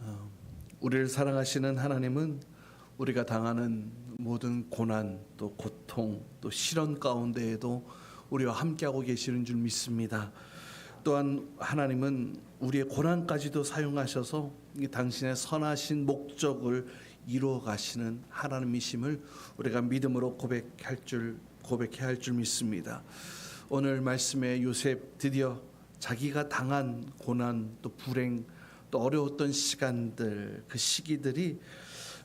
어, 우리를 사랑하시는 하나님은 우리가 당하는 모든 고난 또 고통 또 시련 가운데에도 우리와 함께하고 계시는 줄 믿습니다. 또한 하나님은 우리의 고난까지도 사용하셔서 이 당신의 선하신 목적을 이루어 가시는 하나님이심을 우리가 믿음으로 고백할 줄 고백해야 할 줄 믿습니다. 오늘 말씀에 요셉 드디어 자기가 당한 고난 또 불행 또 어려웠던 시간들 그 시기들이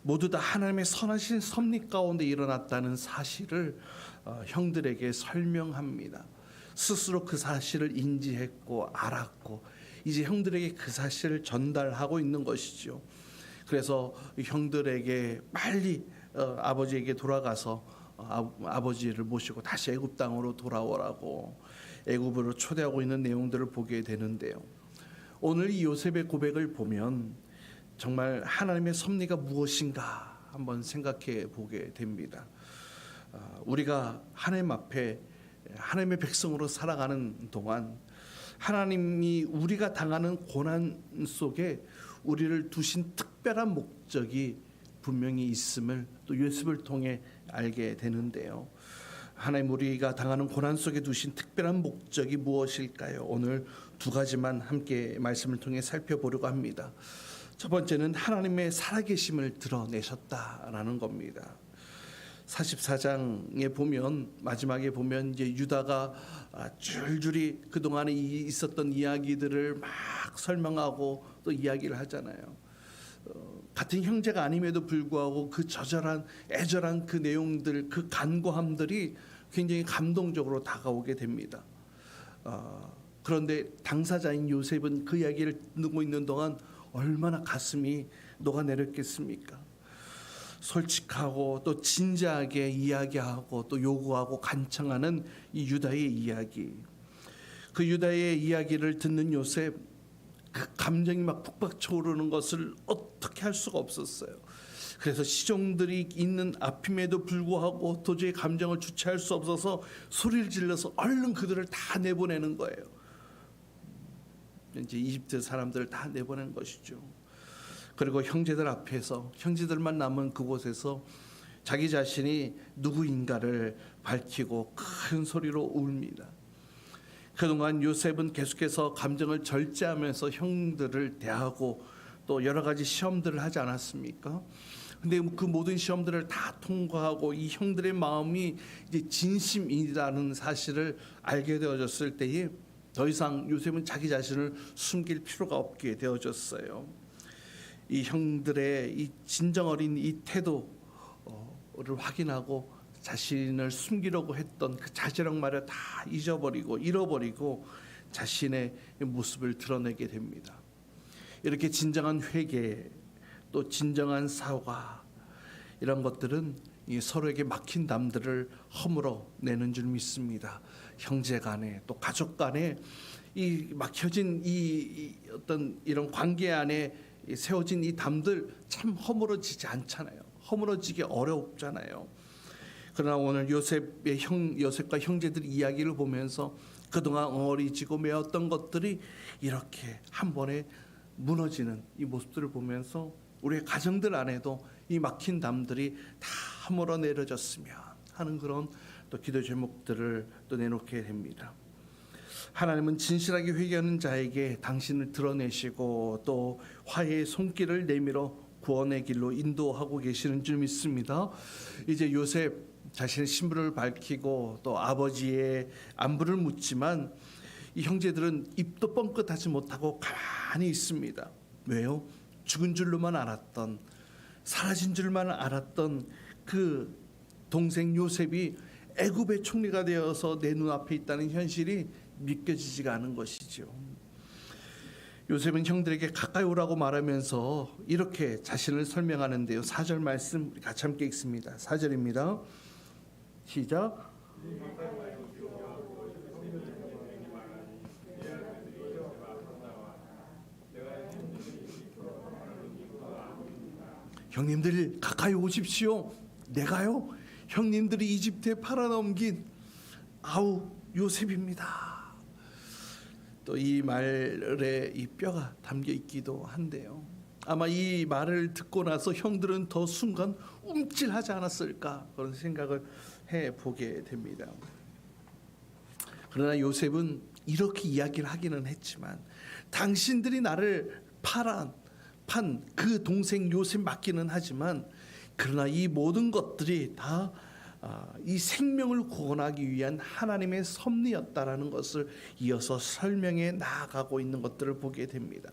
모두 다 하나님의 선하신 섭리 가운데 일어났다는 사실을 어, 형들에게 설명합니다. 스스로 그 사실을 인지했고 알았고 이제 형들에게 그 사실을 전달하고 있는 것이죠. 그래서 형들에게 빨리 어, 아버지에게 돌아가서 어, 아, 아버지를 모시고 다시 애굽 땅으로 돌아오라고 애굽으로 초대하고 있는 내용들을 보게 되는데요. 오늘 이 요셉의 고백을 보면 정말 하나님의 섭리가 무엇인가 한번 생각해 보게 됩니다. 아, 우리가 하나님 앞에 하나님의 백성으로 살아가는 동안 하나님이 우리가 당하는 고난 속에 우리를 두신 특별한 목적이 분명히 있음을 또 요셉을 통해 알게 되는데요. 하나님 우리가 당하는 고난 속에 두신 특별한 목적이 무엇일까요? 오늘 두 가지만 함께 말씀을 통해 살펴보려고 합니다. 첫 번째는 하나님의 살아계심을 드러내셨다라는 겁니다. 44장에 보면 마지막에 보면 이제 유다가 아, 줄줄이 그 동안에 있었던 이야기들을 막 설명하고 또 이야기를 하잖아요. 어, 같은 형제가 아님에도 불구하고 그 저절한 애절한 그 내용들, 그 간고함들이 굉장히 감동적으로 다가오게 됩니다. 어, 그런데 당사자인 요셉은 그 이야기를 듣고 있는 동안 얼마나 가슴이 녹아내렸겠습니까? 솔직하고 또 진지하게 이야기하고 또 요구하고 간청하는 이 유다의 이야기. 그 유다의 이야기를 듣는 요셉 그 감정이 막 북박 차오르는 것을 어떻게 할 수가 없었어요. 그래서 시종들이 있는 앞임에도 불구하고 도저히 감정을 주체할 수 없어서 소리를 질러서 얼른 그들을 다 내보내는 거예요. 이제 이집트 사람들을 다 내보낸 것이죠. 그리고 형제들 앞에서 형제들만 남은 그곳에서 자기 자신이 누구인가를 밝히고 큰 소리로 웁니다. 그동안 요셉은 계속해서 감정을 절제하면서 형들을 대하고 또 여러 가지 시험들을 하지 않았습니까? 근데 그 모든 시험들을 다 통과하고 이 형들의 마음이 이제 진심이라는 사실을 알게 되어졌을 때에 더 이상 요셉은 자기 자신을 숨길 필요가 없게 되어졌어요. 이 형들의 이 진정 어린 이 태도를 확인하고 자신을 숨기려고 했던 그 자제력 말을 다 잊어버리고 잃어버리고 자신의 모습을 드러내게 됩니다. 이렇게 진정한 회개 또 진정한 사과 이런 것들은 이 서로에게 막힌 담들을 허물어 내는 줄 믿습니다. 형제 간에 또 가족 간에 이 막혀진 이, 이 어떤 이런 관계 안에 세워진 이 담들 참 허물어지지 않잖아요. 허물어지기 어렵잖아요. 그러나 오늘 요셉의 형 요셉과 형제들의 이야기를 보면서 그동안 어리지고 매었던 것들이 이렇게 한 번에 무너지는 이 모습들을 보면서 우리의 가정들 안에도 이 막힌 담들이 다 허물어 내려졌으면 하는 그런 또 기도 제목들을 또 내놓게 됩니다. 하나님은 진실하게 회개하는 자에게 당신을 드러내시고 또 화해의 손길을 내밀어 구원의 길로 인도하고 계시는 줄 믿습니다. 이제 요셉 자신의 신분을 밝히고 또 아버지의 안부를 묻지만 이 형제들은 입도 뻥끗하지 못하고 가만히 있습니다. 왜요? 죽은 줄로만 알았던 사라진 줄만 알았던 그 동생 요셉이 애굽의 총리가 되어서 내 눈앞에 있다는 현실이 믿겨지지가 않은 것이죠. 요셉은 형들에게 가까이 오라고 말하면서 이렇게 자신을 설명하는데요. 4절 말씀 같이 함께 읽습니다. 4절입니다. 시작. 형님들 가까이 오십시오. 내가요. 형님들이 이집트에 팔아넘긴 아우 요셉입니다. 또 이 말에 이 뼈가 담겨 있기도 한데요. 아마 이 말을 듣고 나서 형들은 더 순간 움찔하지 않았을까 그런 생각을 해 보게 됩니다. 그러나 요셉은 이렇게 이야기를 하기는 했지만 당신들이 나를 팔아 판그 동생 요셉 맞기는 하지만 그러나 이 모든 것들이 다 아, 이 생명을 구원하기 위한 하나님의 섭리였다라는 것을 이어서 설명해 나아가고 있는 것들을 보게 됩니다.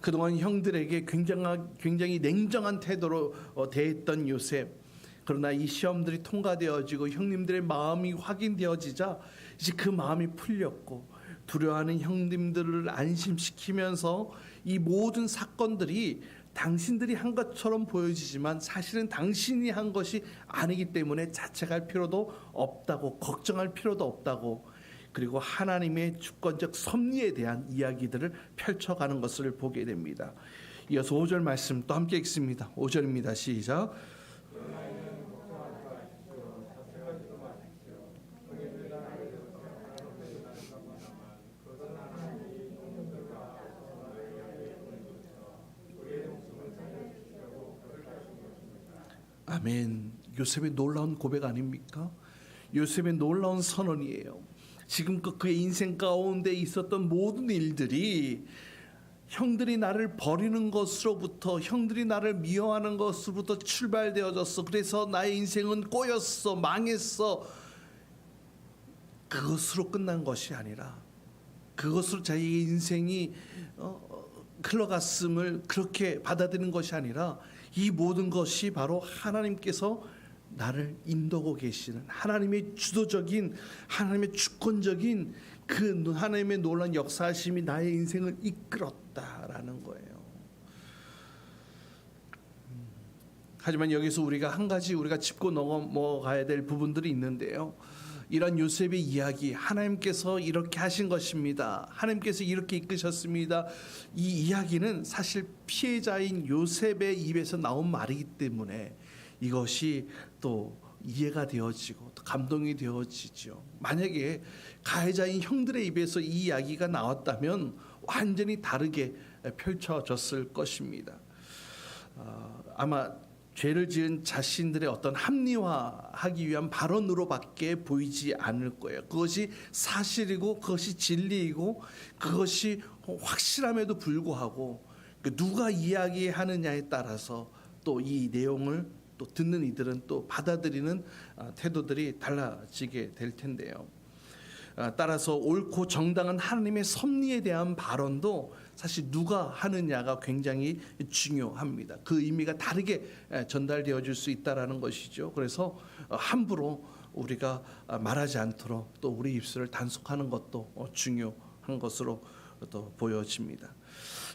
그동안 형들에게 굉장히, 굉장히 냉정한 태도로 어, 대했던 요셉. 그러나 이 시험들이 통과되어지고 형님들의 마음이 확인되어지자 이제 그 마음이 풀렸고 두려워하는 형님들을 안심시키면서 이 모든 사건들이 당신들이 한 것처럼 보여지지만 사실은 당신이 한 것이 아니기 때문에 자책할 필요도 없다고 걱정할 필요도 없다고 그리고 하나님의 주권적 섭리에 대한 이야기들을 펼쳐가는 것을 보게 됩니다. 이어서 5절 말씀 또 함께 읽습니다. 5절입니다. 시작. 아멘. 요셉의 놀라운 고백 아닙니까? 요셉의 놀라운 선언이에요. 지금껏 그의 인생 가운데 있었던 모든 일들이 형들이 나를 버리는 것으로부터 형들이 나를 미워하는 것으로부터 출발되어졌어. 그래서 나의 인생은 꼬였어, 망했어. 그것으로 끝난 것이 아니라 그것으로 자기의 인생이 어, 어, 흘러갔음을 그렇게 받아들이는 것이 아니라 이 모든 것이 바로 하나님께서 나를 인도하고 계시는 하나님의 주도적인 하나님의 주권적인 그 하나님의 놀란 역사하심이 나의 인생을 이끌었다라는 거예요. 음, 하지만 여기서 우리가 한 가지 우리가 짚고 넘어가야 될 부분들이 있는데요. 이런 요셉의 이야기 하나님께서 이렇게 하신 것입니다. 하나님께서 이렇게 이끄셨습니다. 이 이야기는 사실 피해자인 요셉의 입에서 나온 말이기 때문에 이것이 또 이해가 되어지고 또 감동이 되어지죠. 만약에 가해자인 형들의 입에서 이 이야기가 나왔다면 완전히 다르게 펼쳐졌을 것입니다. 어, 아마 죄를 지은 자신들의 어떤 합리화하기 위한 발언으로밖에 보이지 않을 거예요. 그것이 사실이고 그것이 진리이고 그것이 확실함에도 불구하고 그 누가 이야기하느냐에 따라서 또 이 내용을 또 듣는 이들은 또 받아들이는 아, 태도들이 달라지게 될 텐데요. 아, 따라서 옳고 정당한 하나님의 섭리에 대한 발언도 사실 누가 하느냐가 굉장히 중요합니다. 그 의미가 다르게 전달되어 줄수 있다라는 것이죠. 그래서 어, 함부로 우리가 아, 말하지 않도록 또 우리 입술을 단속하는 것도 어, 중요한 것으로 또 보여집니다.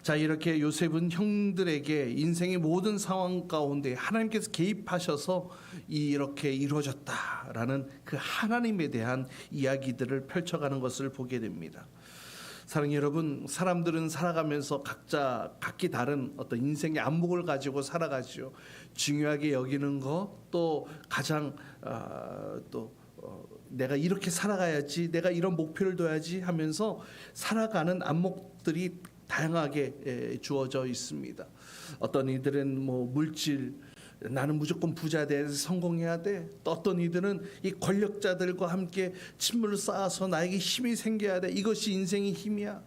자 이렇게 요셉은 형들에게 인생의 모든 상황 가운데 하나님께서 개입하셔서 이렇게 이루어졌다라는 그 하나님에 대한 이야기들을 펼쳐가는 것을 보게 됩니다. 사랑 여러분, 사람들은 살아가면서 각자 각기 다른 어떤 인생의 안목을 가지고 살아가죠. 중요하게 여기는 것, 또 가장 어, 또 어, 내가 이렇게 살아가야지, 내가 이런 목표를 둬야지 하면서 살아가는 안목들이 다양하게 주어져 있습니다. 어떤 이들은 뭐 물질 나는 무조건 부자 돼 성공해야 돼. 또 어떤 이들은 이 권력자들과 함께 친물을 쌓아서 나에게 힘이 생겨야 돼. 이것이 인생의 힘이야.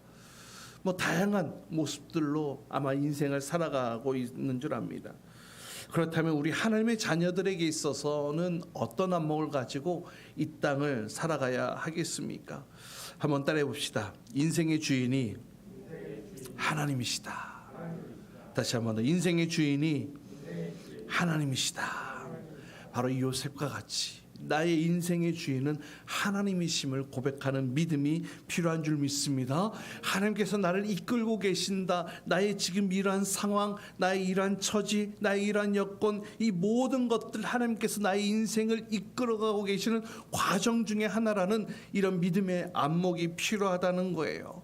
뭐 다양한 모습들로 아마 인생을 살아가고 있는 줄 압니다. 그렇다면 우리 하나님의 자녀들에게 있어서는 어떤 안목을 가지고 이 땅을 살아가야 하겠습니까? 한번 따라해 봅시다. 인생의 주인이 하나님이시다. 다시 한번 더 인생의 주인이 하나님이시다. 바로 이 요셉과 같이 나의 인생의 주인은 하나님이심을 고백하는 믿음이 필요한 줄 믿습니다. 하나님께서 나를 이끌고 계신다. 나의 지금 이러한 상황, 나의 이러한 처지, 나의 이러한 여건, 이 모든 것들 하나님께서 나의 인생을 이끌어가고 계시는 과정 중에 하나라는 이런 믿음의 안목이 필요하다는 거예요.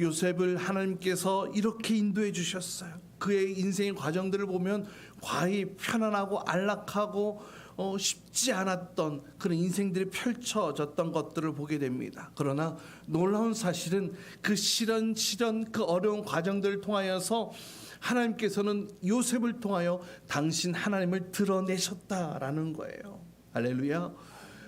요셉을 하나님께서 이렇게 인도해 주셨어요. 그의 인생의 과정들을 보면 과히 편안하고 안락하고 어, 쉽지 않았던 그런 인생들이 펼쳐졌던 것들을 보게 됩니다. 그러나 놀라운 사실은 그 시련 시련 그 어려운 과정들을 통하여서 하나님께서는 요셉을 통하여 당신 하나님을 드러내셨다라는 거예요. 할렐루야.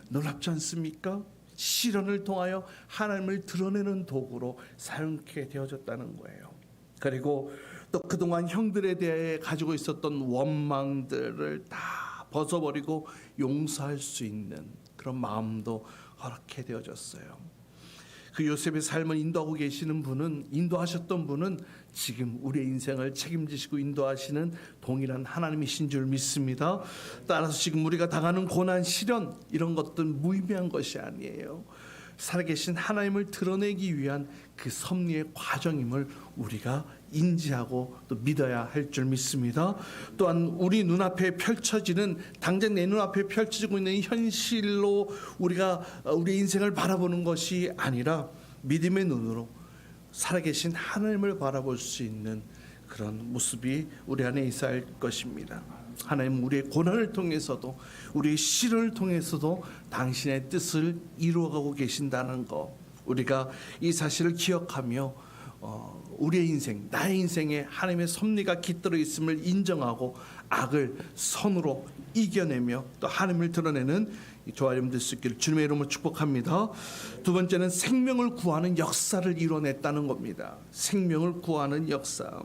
놀랍지 않습니까? 시련을 통하여 하나님을 드러내는 도구로 사용하게 되어졌다는 거예요. 그리고 또 그동안 형들에 대해 가지고 있었던 원망들을 다 벗어버리고 용서할 수 있는 그런 마음도 허락해 되어졌어요. 그 요셉의 삶을 인도하고 계시는 분은 인도하셨던 분은 지금 우리의 인생을 책임지시고 인도하시는 동일한 하나님이신 줄 믿습니다. 따라서 지금 우리가 당하는 고난, 시련 이런 것들 무의미한 것이 아니에요. 살아계신 하나님을 드러내기 위한 그 섭리의 과정임을 우리가 인지하고 또 믿어야 할 줄 믿습니다. 또한 우리 눈앞에 펼쳐지는 당장 내 눈앞에 펼쳐지고 있는 현실로 우리가 어, 우리 인생을 바라보는 것이 아니라 믿음의 눈으로 살아계신 하나님을 바라볼 수 있는 그런 모습이 우리 안에 있어야 할 것입니다. 하나님 우리의 고난을 통해서도 우리의 시련을 통해서도 당신의 뜻을 이루어가고 계신다는 것 우리가 이 사실을 기억하며 어, 우리의 인생 나의 인생에 하나님의 섭리가 깃들어 있음을 인정하고 악을 선으로 이겨내며 또 하나님을 드러내는 이 조아림 될수 있기를 주님의 이름으로 축복합니다. 두 번째는 생명을 구하는 역사를 이뤄냈다는 겁니다. 생명을 구하는 역사.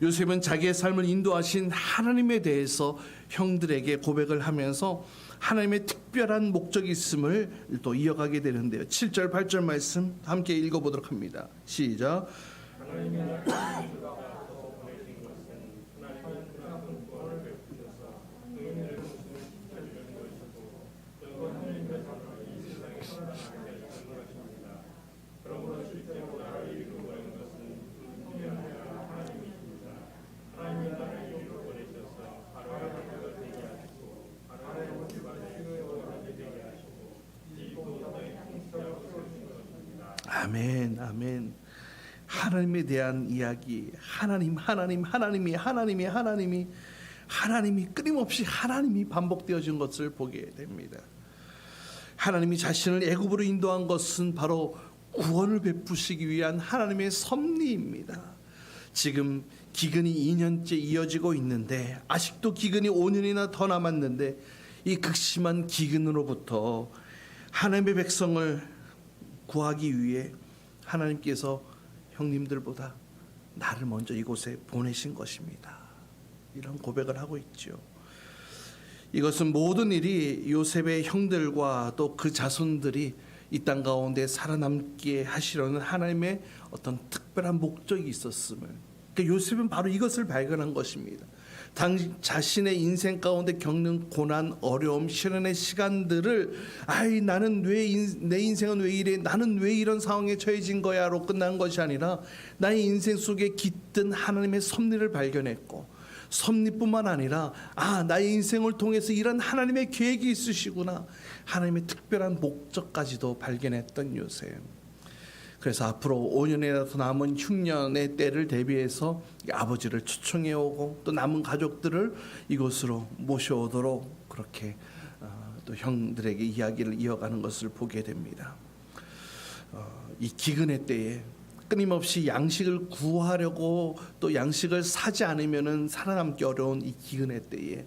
요셉은 자기의 삶을 인도하신 하나님에 대해서 형들에게 고백을 하면서 하나님의 특별한 목적이 있음을 또 이어가게 되는데요. 7절 8절 말씀 함께 읽어보도록 합니다. 시작. 아멘, 아멘. 하나님에 대한 이야기, 하나님, 하나님, 하나님이, 하나님이, 하나님이, 하나님이 끊임없이 하나님이 반복되어진 것을 보게 됩니다. 하나님이 자신을 애굽으로 인도한 것은 바로 구원을 베푸시기 위한 하나님의 섭리입니다. 지금 기근이 2년째 이어지고 있는데 아직도 기근이 5년이나 더 남았는데 이 극심한 기근으로부터 하나님의 백성을 구하기 위해 하나님께서 형님들보다 나를 먼저 이곳에 보내신 것입니다. 이런 고백을 하고 있죠. 이것은 모든 일이 요셉의 형들과 또 그 자손들이 이 땅 가운데 살아남게 하시려는 하나님의 어떤 특별한 목적이 있었음을. 그러니까 요셉은 바로 이것을 발견한 것입니다. 당 자신의 인생 가운데 겪는 고난, 어려움, 시련의 시간들을 아이 나는 왜 내 인생은 왜 이래? 나는 왜 이런 상황에 처해진 거야로 끝난 것이 아니라 나의 인생 속에 깃든 하나님의 섭리를 발견했고 섭리뿐만 아니라 아 나의 인생을 통해서 이런 하나님의 계획이 있으시구나 하나님의 특별한 목적까지도 발견했던 요셉. 그래서 앞으로 5년이나 더 남은 흉년의 때를 대비해서 아버지를 초청해 오고 또 남은 가족들을 이곳으로 모셔오도록 그렇게 어, 또 형들에게 이야기를 이어가는 것을 보게 됩니다. 어, 이 기근의 때에 끊임없이 양식을 구하려고 또 양식을 사지 않으면은 살아남기 어려운 이 기근의 때에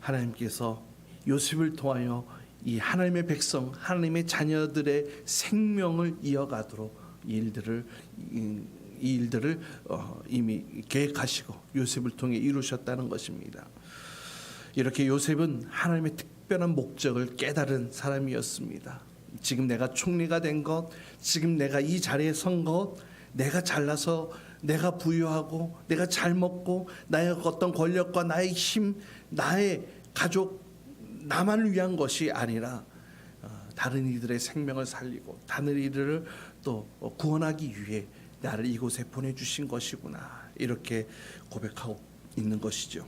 하나님께서 요셉을 통하여 이 하나님의 백성, 하나님의 자녀들의 생명을 이어가도록 이 일들을 이, 이 일들을 어, 이미 계획하시고 요셉을 통해 이루셨다는 것입니다. 이렇게 요셉은 하나님의 특별한 목적을 깨달은 사람이었습니다. 지금 내가 총리가 된 것, 지금 내가 이 자리에 선 것, 내가 잘나서 내가 부유하고 내가 잘 먹고 나의 어떤 권력과 나의 힘, 나의 가족 나만을 위한 것이 아니라 어, 다른 이들의 생명을 살리고 다른 이들을 또 구원하기 위해 나를 이곳에 보내주신 것이구나 이렇게 고백하고 있는 것이죠.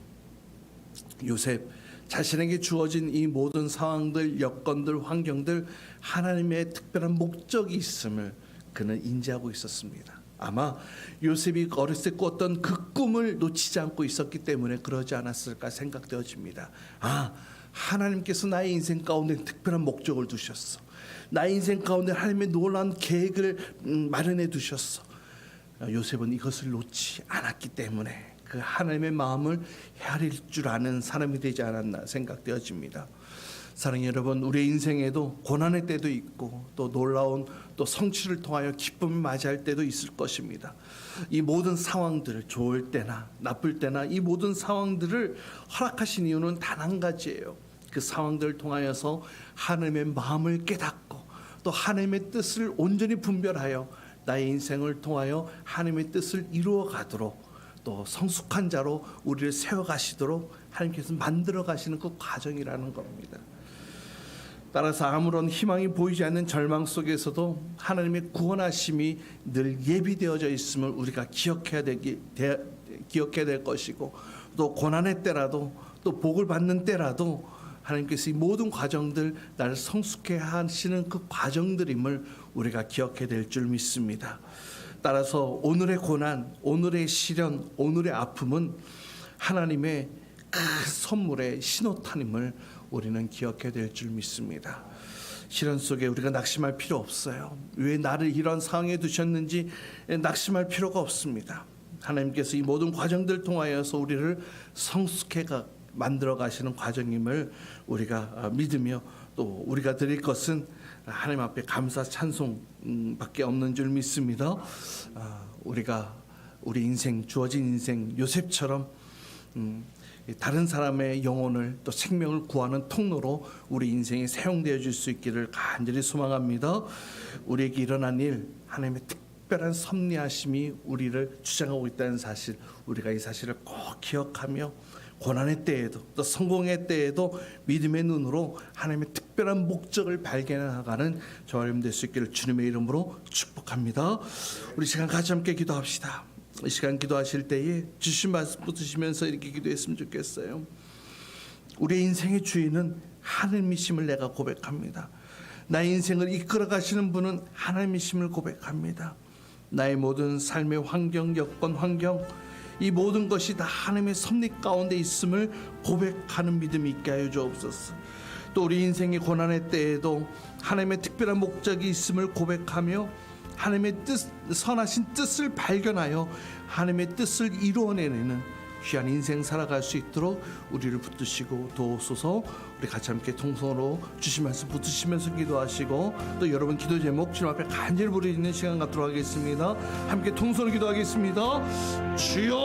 요셉 자신에게 주어진 이 모든 상황들, 여건들, 환경들 하나님의 특별한 목적이 있음을 그는 인지하고 있었습니다. 아마 요셉이 어렸을 때 꿨던 그 꿈을 놓치지 않고 있었기 때문에 그러지 않았을까 생각되어집니다. 아, 하나님께서 나의 인생 가운데 특별한 목적을 두셨어. 나의 인생 가운데 하나님의 놀라운 계획을 음, 마련해 두셨어. 요셉은 이것을 놓지 않았기 때문에 그 하나님의 마음을 헤아릴 줄 아는 사람이 되지 않았나 생각되어집니다. 사랑해 여러분, 우리 인생에도 고난의 때도 있고 또 놀라운 또 성취를 통하여 기쁨을 맞이할 때도 있을 것입니다. 이 모든 상황들 좋을 때나 나쁠 때나 이 모든 상황들을 허락하신 이유는 단 한 가지예요. 그 상황들을 통하여서 하나님의 마음을 깨닫고 또 하나님의 뜻을 온전히 분별하여 나의 인생을 통하여 하나님의 뜻을 이루어 가도록 또 성숙한 자로 우리를 세워 가시도록 하나님께서 만들어 가시는 그 과정이라는 겁니다. 따라서 아무런 희망이 보이지 않는 절망 속에서도 하나님의 구원하심이 늘 예비되어져 있음을 우리가 기억해야 되기 대, 기억해야 될 것이고 또 고난의 때라도 또 복을 받는 때라도 하나님께서 이 모든 과정들 나를 성숙해 하시는 그 과정들임을 우리가 기억해야 될 줄 믿습니다. 따라서 오늘의 고난, 오늘의 시련, 오늘의 아픔은 하나님의 그 선물의 신호탄임을 우리는 기억해야 될 줄 믿습니다. 시련 속에 우리가 낙심할 필요 없어요. 왜 나를 이런 상황에 두셨는지 낙심할 필요가 없습니다. 하나님께서 이 모든 과정들 통하여서 우리를 성숙해 가 만들어 가시는 과정임을 우리가 믿으며 또 우리가 드릴 것은 하나님 앞에 감사 찬송밖에 없는 줄 믿습니다. 아, 우리가 우리 인생 주어진 인생 요셉처럼 음, 다른 사람의 영혼을 또 생명을 구하는 통로로 우리 인생이 사용되어 줄 수 있기를 간절히 소망합니다. 우리에게 일어난 일 하나님의 특별한 섭리하심이 우리를 주장하고 있다는 사실 우리가 이 사실을 꼭 기억하며 고난의 때에도 또 성공의 때에도 믿음의 눈으로 하나님의 특별한 목적을 발견하가는 저와 여러분 될 수 있기를 주님의 이름으로 축복합니다. 우리 시간 같이 함께 기도합시다. 이 시간 기도하실 때에 주신 말씀 붙으시면서 이렇게 기도했으면 좋겠어요. 우리의 인생의 주인은 하나님이심을 내가 고백합니다. 나의 인생을 이끌어 가시는 분은 하나님이심을 고백합니다. 나의 모든 삶의 환경, 여건, 환경 이 모든 것이 다 하나님의 섭리 가운데 있음을 고백하는 믿음이 있게 하여 주옵소서. 또 우리 인생의 고난의 때에도 하나님의 특별한 목적이 있음을 고백하며 하나님의 뜻 선하신 뜻을 발견하여 하나님의 뜻을 이루어내는 귀한 인생 살아갈 수 있도록 우리를 붙드시고 도옵소서. 우리 같이 함께 통성으로 주신 말씀 붙으시면서 기도하시고 또 여러분 기도 제목 주님 앞에 간절히 부르짖는 시간 갖도록 하겠습니다. 함께 통성으로 기도하겠습니다. 주여